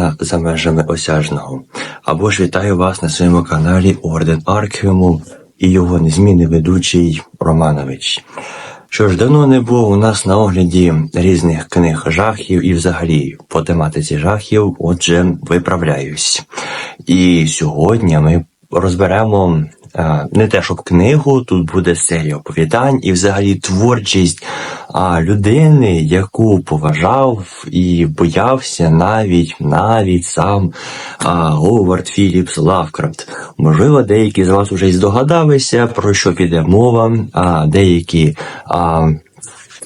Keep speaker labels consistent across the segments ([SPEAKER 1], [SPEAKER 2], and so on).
[SPEAKER 1] Україна за межами осяжного. Або ж вітаю вас на своєму каналі Орден Арквіму і його незмінний ведучий Романович. Що ж давно не був у нас на огляді різних книг жахів і взагалі по тематиці жахів, отже, виправляюсь. І сьогодні ми розберемо е, не те, щоб книгу, тут буде серія оповідань і взагалі творчість а, людини, яку поважав і боявся навіть навіть сам а, Говард Філіпс Лавкрафт. Можливо, деякі з вас вже й здогадалися, про що піде мова, а деякі. А,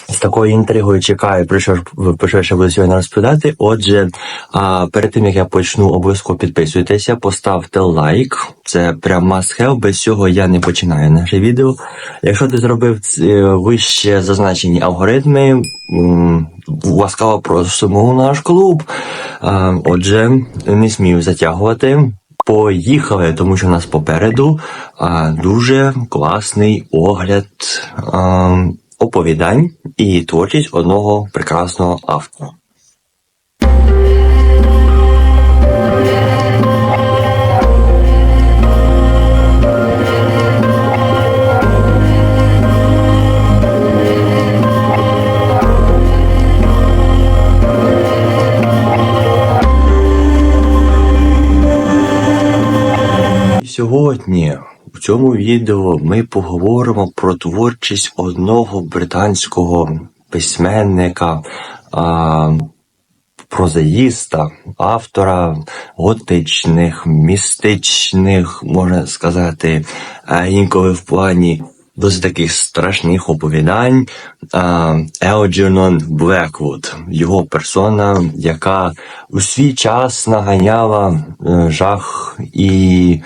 [SPEAKER 1] з такою інтригою чекаю, про що ж про що ще буду сьогодні розповідати. Отже, а, перед тим як я почну, обов'язково підписуйтеся, поставте лайк. Це прям must have, без цього я не починаю наше відео. Якщо ти зробив вище зазначені алгоритми, ласкаво просимо у наш клуб. А, отже, не смію затягувати. Поїхали, тому що у нас попереду а, дуже класний огляд а, оповідань і творчість одного прекрасного автора. Сьогодні цьому відео ми поговоримо про творчість одного британського письменника, прозаїста, автора готичних, містичних, можна сказати, інколи в плані досить таких страшних оповідань Елджернон Блеквуд, його персона, яка у свій час наганяла е, жах і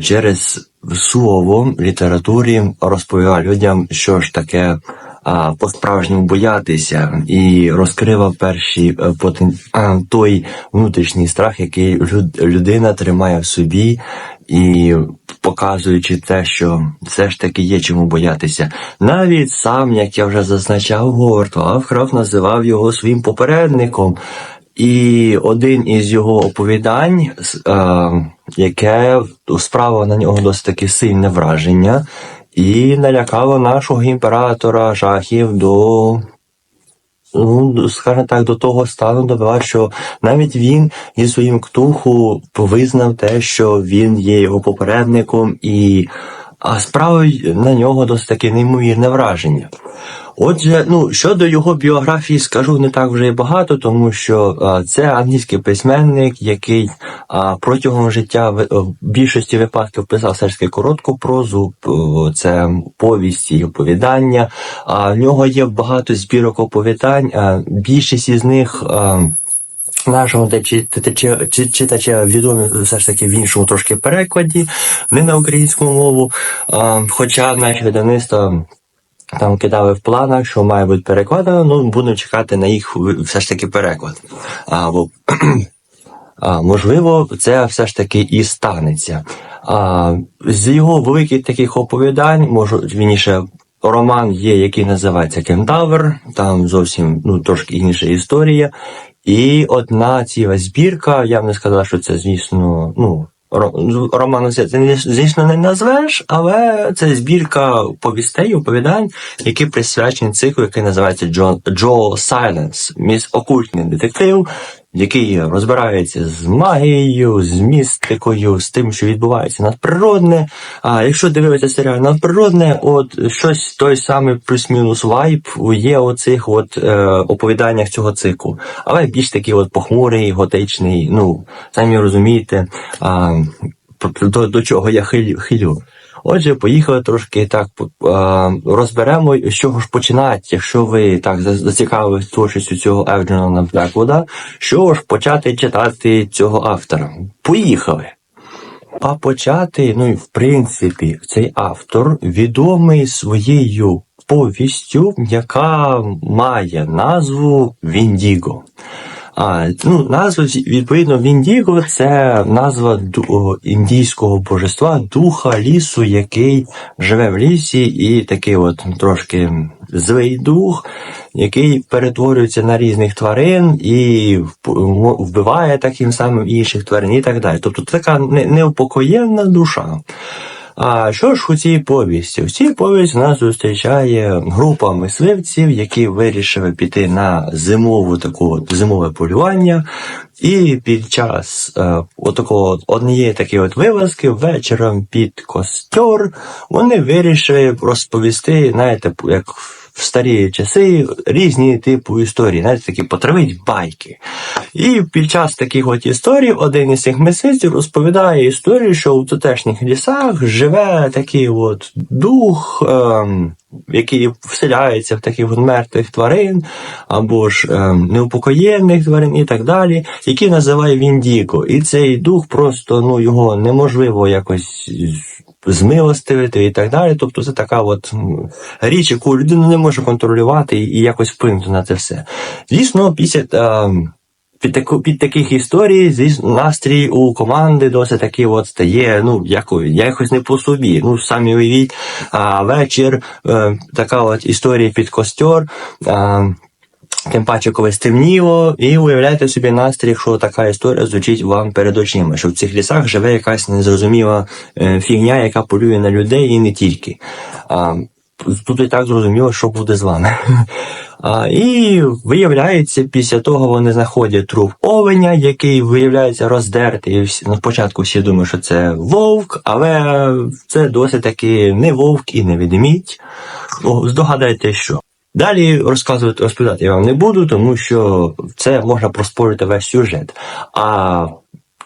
[SPEAKER 1] через слово в літературі розповіла людям, що ж таке по-справжньому боятися, і розкрила перші е, потен... той внутрішній страх, який люд... людина тримає в собі, і показуючи те, що все ж таки є чому боятися. Навіть сам, як я вже зазначав, Говард Лавкрафт називав його своїм попередником. І один із його оповідань, е, яке справило на нього досить таки сильне враження, і налякало нашого імператора жахів до, ну, скажімо так, до того стану довела, що навіть він зі своїм ктуху визнав те, що він є його попередником, і а справив на нього досить таки неймовірне враження. Отже, ну щодо його біографії, скажу не так вже і багато, тому що а, це англійський письменник, який а, протягом життя в, в більшості випадків писав таки коротку прозу, це повісті і оповідання. В нього є багато збірок оповідань. Більшість із них. Нашому читача відомі все ж таки в іншому трошки перекладі, не на українську мову. Хоча наші видавництва там кидали в планах, що має бути перекладено, ну будемо чекати на їх все ж таки переклад. А, бо, а, можливо, це все ж таки і станеться. А, з його великих таких оповідань, можу вірніше, роман є, який називається Кентавр, там зовсім ну, трошки інша історія. І одна ціла збірка, я б не сказав, що це, звісно, ну. Ро- Романом це звісно, не назвеш, але це збірка повістей, оповідань, які присвячені циклу, який називається Джо, Джо Сайленс, міс окультний детектив, який розбирається з магією, з містикою, з тим, що відбувається надприродне. А якщо дивитися серіал надприродне, от щось той самий плюс-мінус вайб є у цих от е, оповіданнях цього циклу. Але більш такий от похмурий, готичний, ну, самі розумієте, а, до, до чого я хилю. Отже, поїхали трошки так розберемо, з чого ж починати, якщо ви так зацікавились творчістю цього Евджена Блеквуда, чого ж почати читати цього автора. Поїхали! А почати, ну і в принципі, цей автор відомий своєю повістю, яка має назву Віндіго. А, ну, назва, відповідно, Віндіго це назва індійського божества, духа лісу, який живе в лісі і такий от трошки злий дух, який перетворюється на різних тварин і вбиває таким самим інших тварин і так далі. Тобто така неупокоєнна душа. А що ж у цій повісті? У цій повісті нас зустрічає група мисливців, які вирішили піти на зимову таку зимове полювання. І під час е, отакого однієї такої от вилазки вечором під костер вони вирішили розповісти, знаєте, як в старі часи різні типу історії, знаєте, такі потравить байки. І під час таких от історій один із цих мисливців розповідає історію, що у тутешніх лісах живе такий от дух, ем, який вселяється в таких мертвих тварин, або ж ем, неупокоєнних тварин і так далі, який називає Віндіко. І цей дух просто ну, його неможливо якось змилостивити і так далі. Тобто це така от річ, яку людина не може контролювати і, якось вплинути на це все. Звісно, після. ем, під, таку, під таких історій, звісно, настрій у команди досить такий от стає, ну, якось, якось не по собі. Ну, самі уявіть, а, вечір, е, така от історія під костер, а, тим паче, коли стемніло, і уявляєте собі настрій, що така історія звучить вам перед очима, що в цих лісах живе якась незрозуміла е, фігня, яка полює на людей і не тільки. А, тут і так зрозуміло, що буде з вами. А, і виявляється, після того вони знаходять труп овеня, який виявляється роздертий. Ну, спочатку всі думають, що це вовк, але це досить таки не вовк і не ведмідь. Здогадайте, що. Далі розказувати розповідати я вам не буду, тому що це можна проспорити весь сюжет. А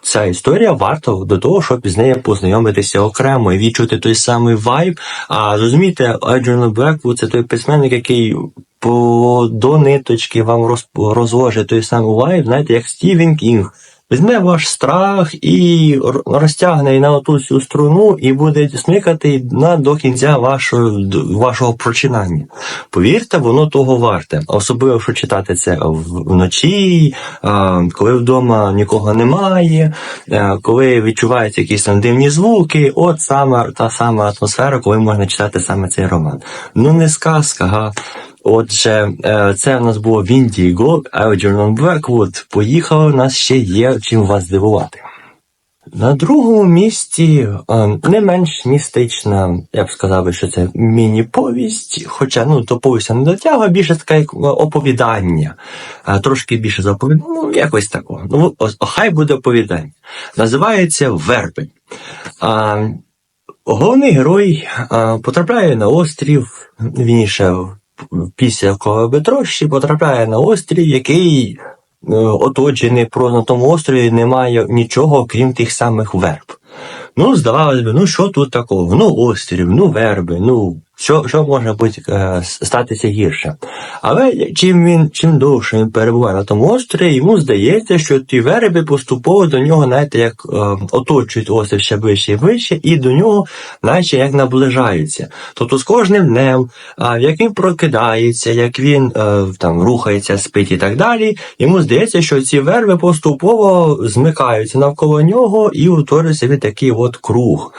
[SPEAKER 1] ця історія варта до того, щоб з нею познайомитися окремо і відчути той самий вайб. А зрозумієте, Еджерно Блеквуд це той письменник, який по до ниточки вам роз, розложить той самий вайб, знаєте, як Стівен Кінг. Візьме ваш страх і розтягне на оту всю струну і буде смикати на до кінця вашого, вашого прочинання. Повірте, воно того варте. Особливо, якщо читати це вночі, коли вдома нікого немає, коли відчуваються якісь там дивні звуки, от саме та сама атмосфера, коли можна читати саме цей роман. Ну, не сказка, га. Отже, е, це в нас було Віндіго, Blackwood. Поїхали, у нас ще є чим вас здивувати. На другому місці е, не менш містична, я б сказав, що це міні-повість, хоча ну, до повісті не дотягує, більше таке як е, оповідання. Трошки більше за оповідання, ну якось такого. Ну, хай буде оповідання. Називається Верби. Головний герой потрапляє на острів, вірніше, після Колобетрощі потрапляє на острів, який е, оточений про на тому острові немає нічого, крім тих самих верб. Ну, здавалось би, ну що тут такого? Ну, острів, ну верби, ну що, що може бути е, статися гірше. Але чим він чим довше він перебуває на тому острові, йому здається, що ті верби поступово до нього, знаєте, як е, оточують острів ще ближче і ближче, і до нього, наче як наближаються. Тобто з кожним днем, а, як він прокидається, як він е, там рухається, спить і так далі, йому здається, що ці верби поступово змикаються навколо нього і утворює собі такий от круг.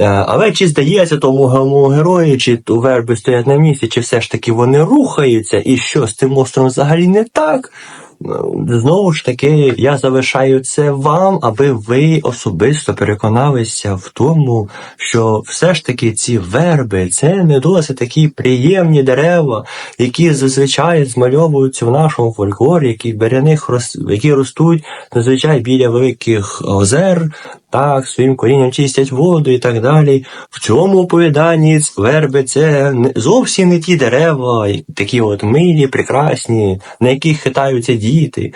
[SPEAKER 1] Е, Але чи здається тому головному герою, чи то верби стоять на місці, чи все ж таки вони рухаються, і що з цим островом взагалі не так? Ну, Знову ж таки, я залишаю це вам, аби ви особисто переконалися в тому, що все ж таки ці верби це не досить такі приємні дерева, які зазвичай змальовуються в нашому фольклорі, які беряних рос- які ростуть зазвичай біля великих озер, так, своїм корінням чистять воду і так далі. В цьому оповіданні верби це зовсім не ті дерева, такі от милі, прекрасні, на яких хитаються діти.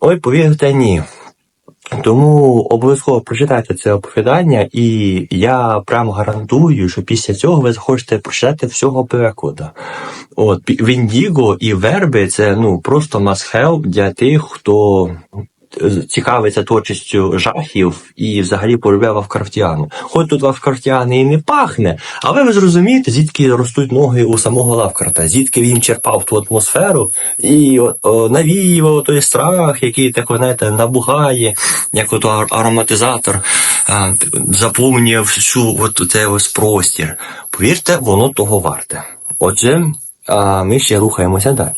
[SPEAKER 1] Ой, повірте, ні. Тому обов'язково прочитайте це оповідання, і я прямо гарантую, що після цього ви захочете прочитати всього перекладу. От Віндіго і верби це ну просто must-have для тих, хто цікавиться творчістю жахів і взагалі полюбляє Лавкрафтіану. Хоч тут Лавкрафтіани і не пахне, але ви зрозумієте, звідки ростуть ноги у самого Лавкрафта, звідки він черпав ту атмосферу і навіював той страх, який так, знаєте, набугає, як ар- ароматизатор заповнює всю от цей ось простір. Повірте, воно того варте. Отже, ми ще рухаємося далі.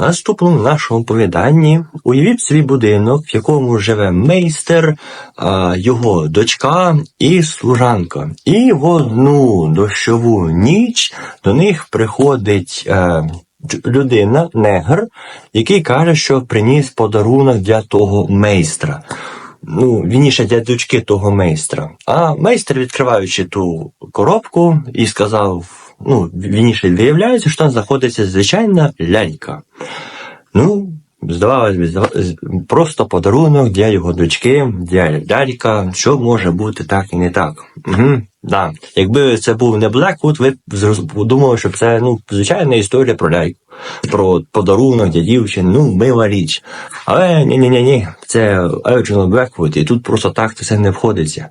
[SPEAKER 1] Наступному нашому оповіданні уявіть свій будинок, в якому живе мейстер, його дочка і служанка. І в одну дощову ніч до них приходить е, людина, негр, який каже, що приніс подарунок для того мейстра. Ну, вірніше для дочки того мейстра. А мейстер, відкриваючи ту коробку, і сказав: ну, вірніше, виявляється, що там знаходиться звичайна лялька. Ну, здавалось би, просто подарунок для його дочки, для лялька, що може бути так і не так. Угу, да. Якби це був не Блеквуд, ви б подумали, що це ну, звичайна історія про ляльку, про подарунок для дівчини, ну, мила річ. Але ні-ні-ні, це Елджин Блеквуд, і тут просто так це не входиться.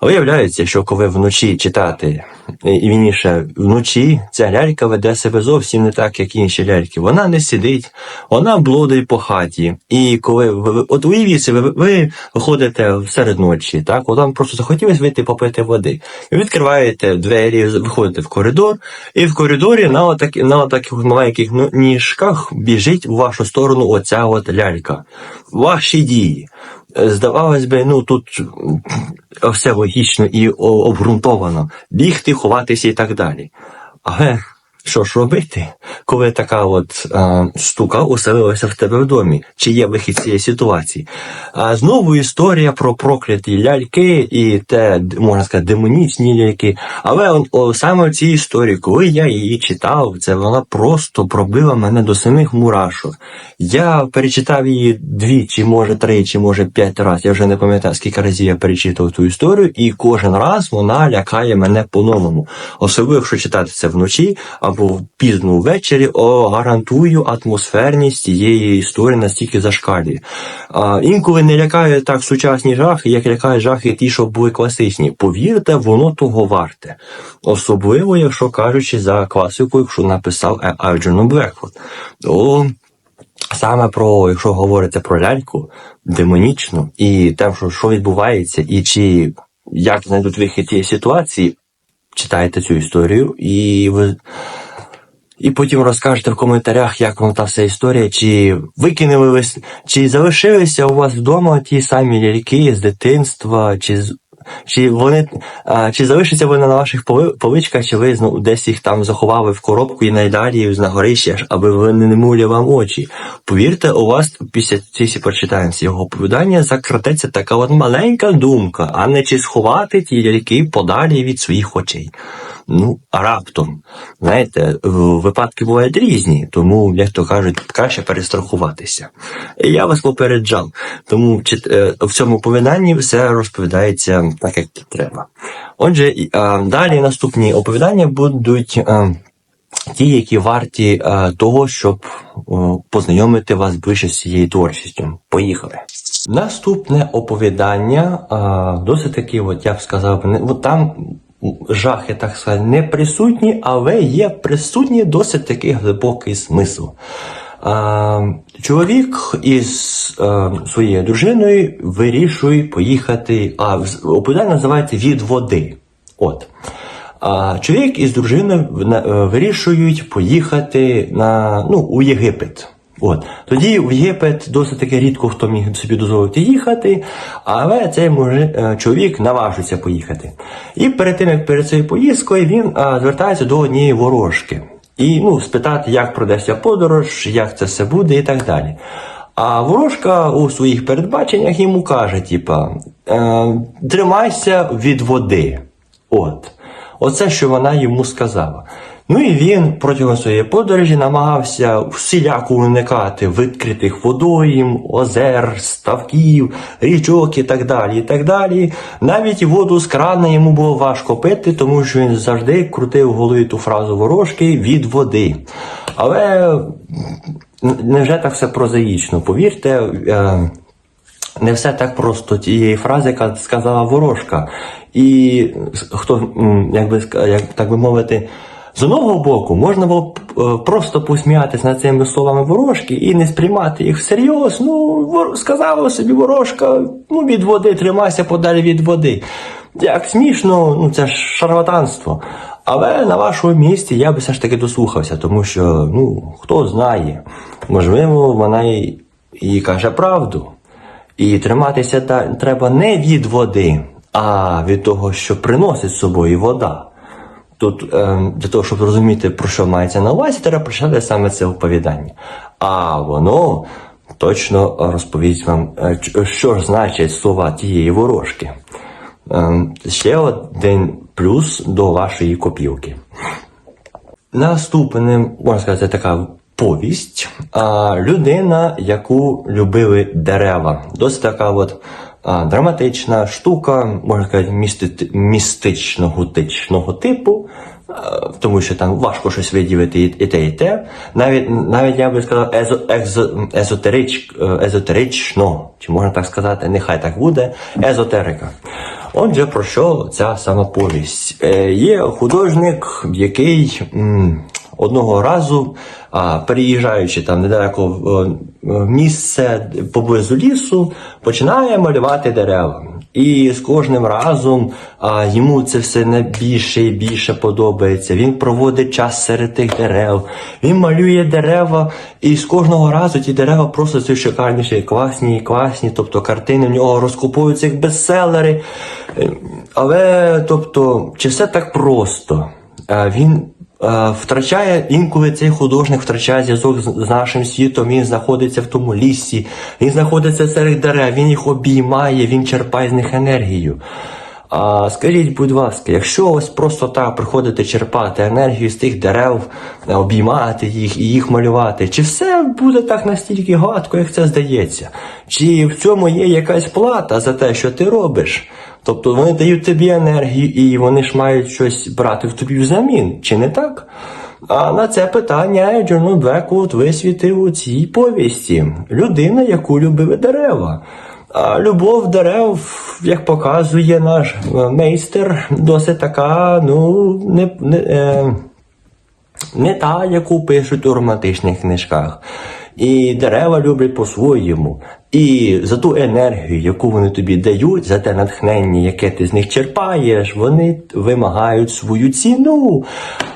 [SPEAKER 1] Виявляється, що коли вночі читати, і і вірніше, вночі ця лялька веде себе зовсім не так, як інші ляльки. Вона не сидить, вона блудить по хаті. І коли от уявіть себе, ви, ви виходите серед ночі, так, от вам просто захотілося вийти попити води. Ви відкриваєте двері, виходите в коридор, і в коридорі на, отак, на отаких маленьких ну, ніжках біжить у вашу сторону оця от лялька. Ваші дії. Здавалось би, ну тут все логічно і обґрунтовано. Бігти, ховатися і так далі. Але що ж робити, коли така от а, штука оселилася в тебе в домі? Чи є вихід цієї ситуації? А знову історія про прокляті ляльки і те, можна сказати, демонічні ляльки. Але он, о, саме в цій історії, коли я її читав, це вона просто пробила мене до самих мурашок. Я перечитав її двічі, може три, чи може п'ять разів. Я вже не пам'ятаю, скільки разів я перечитав ту історію, і кожен раз вона лякає мене по-новому. Особливо, якщо читати це вночі або пізно ввечері, о, гарантую, атмосферність цієї історії настільки зашкалює. А, інколи не лякає так сучасні жахи, як лякає жахи ті, що були класичні. Повірте, воно того варте. Особливо, якщо кажучи за класикою, що написав Е- Алджерно Блекфорд. То саме про, якщо говорити про ляльку, демонічну, і те, що, що відбувається, і чи як знайдуть вихід цієї ситуації, читайте цю історію, і ви. І потім розкажете в коментарях, як вам та вся історія, чи викинули ви, чи залишилися у вас вдома ті самі ляльки з дитинства, чи, чи вони чи залишаться вони на ваших поличках, чи ви знову десь їх там заховали в коробку і найдалі на горищі, аби вони не мули вам очі. Повірте, у вас після ці прочитаємо з його оповідання закратеться така от маленька думка, а не чи сховати ті ляльки подалі від своїх очей. Ну, а раптом, знаєте, випадки бувають різні, тому, як то кажуть, краще перестрахуватися. Я вас попереджав, тому е, в цьому оповіданні все розповідається так, як треба. Отже, далі наступні оповідання будуть. Ті, які варті е, того, щоб о, познайомити вас ближче з цією творчістю. Поїхали. Наступне оповідання е, досить таки, от я б сказав, не, от там жахи, так сказати, не присутні, але є присутній досить такий глибокий смисл. Чоловік із своєю дружиною вирішує поїхати, а оповідання називається від води. От. А чоловік із дружиною е, вирішують поїхати на, ну, у Єгипет. От. Тоді в Єгипет досить таки рідко хто міг собі дозволити їхати, але цей мужи, е, чоловік наважується поїхати. І перед тим, як перед цією поїздкою, він а, звертається до однієї ворожки. І ну, спитати, як продасться подорож, як це все буде і так далі. А ворожка у своїх передбаченнях йому каже: типа, е, тримайся від води. От. Оце, що вона йому сказала. Ну і він протягом своєї подорожі намагався всіляко уникати відкритих водойм, озер, ставків, річок і так далі. і так далі. Навіть воду з крана йому було важко пити, тому що він завжди крутив в голові ту фразу ворожки від води. Але невже так все прозаїчно? Повірте, е, не все так просто тієї фрази, яка сказала ворожка. І хто, як як, так би мовити, з одного боку можна було е, просто посміятися над цими словами ворожки і не сприймати їх всерйоз. Ну, сказала собі ворожка, ну від води, тримайся подалі від води. Як смішно, ну це ж шарлатанство. Але на вашому місці я би все ж таки дослухався, тому що, ну, хто знає, можливо, вона і, і каже правду. І триматися та, треба не від води, а від того, що приносить з собою вода. Тут е, для того, щоб зрозуміти, про що мається на увазі, треба прочитати саме це оповідання. А воно точно розповість вам, е, що ж значать слова тієї ворожки. Е, ще один плюс до вашої копілки. Наступним, можна сказати, така повість. Людина, яку любили дерева. Досить така от драматична штука, можна сказати, місти, містично-готичного типу. Тому що там важко щось виділити і, те, і те. Навіть, навіть я би сказав, езо, екзо, езотерич, е, езотерично, чи можна так сказати, нехай так буде, езотерика. Отже, про що ця сама повість? Е, є художник, який м, одного разу, а, переїжджаючи там недалеко в, е, місце поблизу лісу, починає малювати дерева. І з кожним разом а, йому це все не більше і більше подобається. Він проводить час серед тих дерев, він малює дерева, і з кожного разу ті дерева просто все шикарніші, класні і класні. Тобто картини в нього розкуповуються як бестселери. Е, Але тобто, чи все так просто? Е, Він е, втрачає інколи цей художник втрачає зв'язок з, нашим світом. Він знаходиться в тому лісі, він знаходиться серед дерев, він їх обіймає, він черпає з них енергію. А скажіть, будь ласка, якщо ось просто так приходити черпати енергію з тих дерев, е, обіймати їх і їх малювати, чи все буде так настільки гладко, як це здається? Чи в цьому є якась плата за те, що ти робиш? Тобто вони дають тобі енергію і вони ж мають щось брати в тобі взамін, чи не так? А на це питання Джону Блеквуд висвітив у цій повісті. Людина, яку любили дерева. А любов дерев, як показує наш е, мейстер, досить така, ну, не, не, е, не та, яку пишуть у романтичних книжках. І дерева люблять по-своєму. І за ту енергію, яку вони тобі дають, за те натхнення, яке ти з них черпаєш, вони вимагають свою ціну.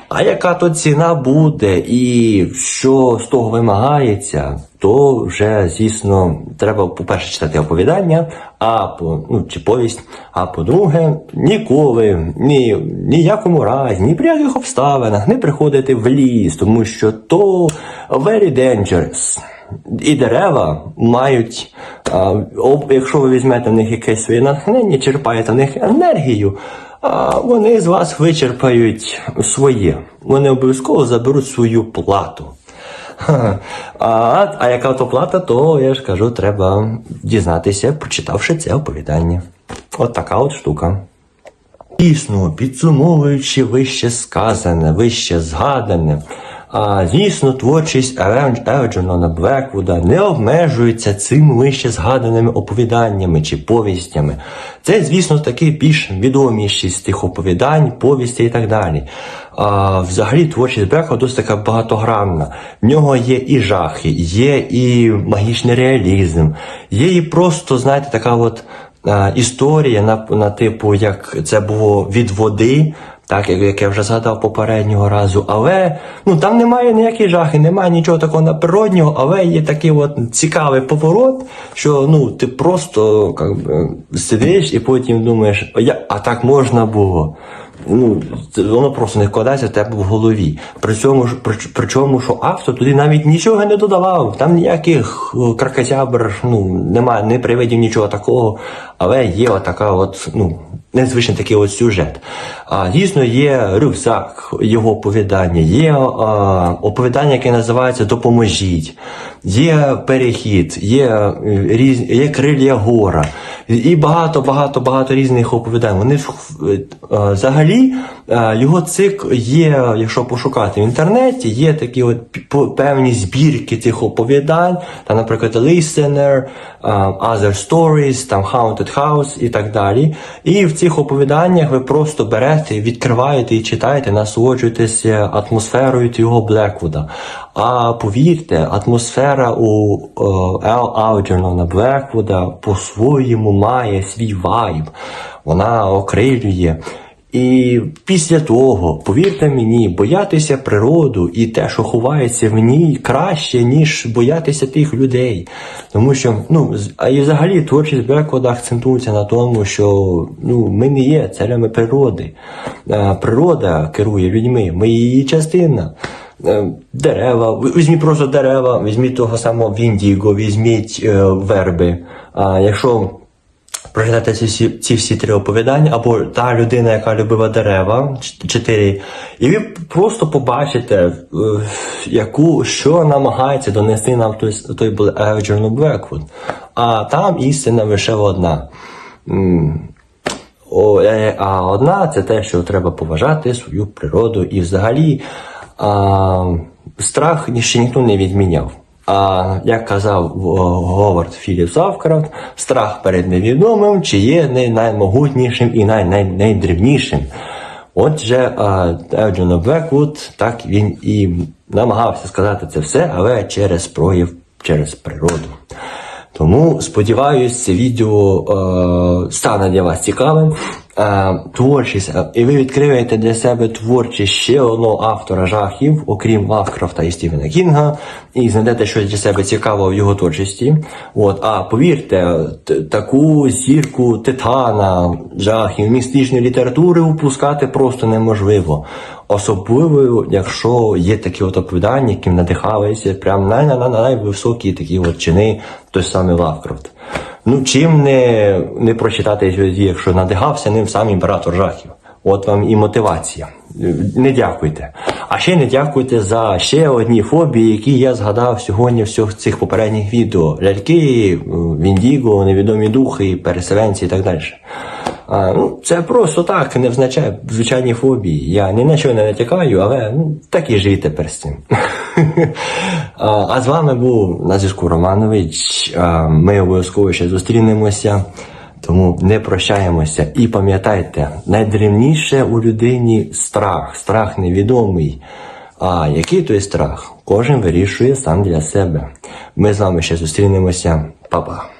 [SPEAKER 1] А яка то ціна буде, і що з того вимагається, то вже, звісно, треба, по-перше, читати оповідання, а по, ну, чи повість, а по-друге, ніколи, ні, ніякому разі, ні при яких обставинах не приходити в ліс, тому що то very dangerous. І дерева мають, якщо ви візьмете в них якесь своє натхнення, черпаєте в них енергію, вони з вас вичерпають своє. Вони обов'язково заберуть свою плату. А, а яка то плата, то я ж кажу, треба дізнатися, прочитавши це оповідання. От така от штука. Дійсно, підсумовуючи вище сказане, вище згадане, а, звісно, творчість Евджонона Блеквуда не обмежується цими вище згаданими оповіданнями чи повістями. Це, звісно, таки більш відоміші з тих оповідань, повісті і так далі. А, взагалі, творчість Блеквуда досить така багатогранна. В нього є і жахи, є і магічний реалізм, є і просто, знаєте, така от історія на, на типу, як це було від води, так як, я вже згадав попереднього разу. Але ну там немає ніяких жахи, немає нічого такого наприроднього, але є такий от цікавий поворот, що ну ти просто как би, сидиш і потім думаєш, «А я, а так можна було. Ну, воно просто не вкладається в тебе в голові. При цьому ж при, причому, що автор туди навіть нічого не додавав. Там ніяких е, кракозябр, ну немає, не привидів нічого такого. Але є отака от, ну, незвичний такий от сюжет. А, дійсно, є рюкзак, його оповідання, є а, оповідання, яке називається Допоможіть, є перехід, є, е, різ, є крилля гора. І багато, багато, багато різних оповідань. Вони е, е, взагалі е, його цикл є, якщо пошукати в інтернеті, є такі от певні збірки цих оповідань, там, наприклад, Listener, Other Stories, там Haunted House і так далі. І в цих оповіданнях ви просто берете, відкриваєте і читаєте, насолоджуєтеся атмосферою цього Блеквуда. А повірте, атмосфера у е, Ел Алджернона Блеквуда по-своєму має свій вайб. Вона окрилює. І після того, повірте мені, боятися природу і те, що ховається в ній, краще, ніж боятися тих людей. Тому що, ну, а і взагалі творчість Беквода акцентується на тому, що ну, ми не є царями природи. Природа керує людьми, ми її частина. Е, Дерева, візьміть просто дерева, візьміть того самого Віндіго, візьміть е, верби. А якщо прочитати ці ці всі три оповідання, або та людина, яка любила дерева, чотири, і ви просто побачите, е, яку, що намагається донести нам той, той Елджерно Блеквуд. А там істина лише одна. Е, а одна це те, що треба поважати свою природу і взагалі а, страх ще ніхто не відміняв. А як казав Говард Філіп Лавкрафт, страх перед невідомим чи є не наймогутнішим і най, най, найдрібнішим. Отже, Евджено Блеквуд, так він і намагався сказати це все, але через прояв, через природу. Тому сподіваюсь, це відео е, стане для вас цікавим. Е, творчість, е, і ви відкриєте для себе творчість ще одного автора жахів, окрім Лавкрафта і Стівена Кінга, і знайдете щось для себе цікаве в його творчості. От, а повірте, таку зірку титана жахів, містичної літератури впускати просто неможливо. Особливо, якщо є такі от оповідання, які надихалися прям на, на, на найвисокі такі от чини, той самий Лавкрафт. Ну, чим не, не прочитати якщо надихався ним сам імператор жахів. От вам і мотивація. Не дякуйте. А ще не дякуйте за ще одні фобії, які я згадав сьогодні в цих попередніх відео. Ляльки, Віндіго, невідомі духи, переселенці і так далі. А, ну, це просто так, не означає звичайні фобії. Я ні на що не натякаю, але ну, так і живі тепер з цим. а, а з вами був на зв'язку Романович. А, ми обов'язково ще зустрінемося. Тому не прощаємося і пам'ятайте, найдрівніше у людині страх, страх невідомий. А який той страх? Кожен вирішує сам для себе. Ми з вами ще зустрінемося. Па-па.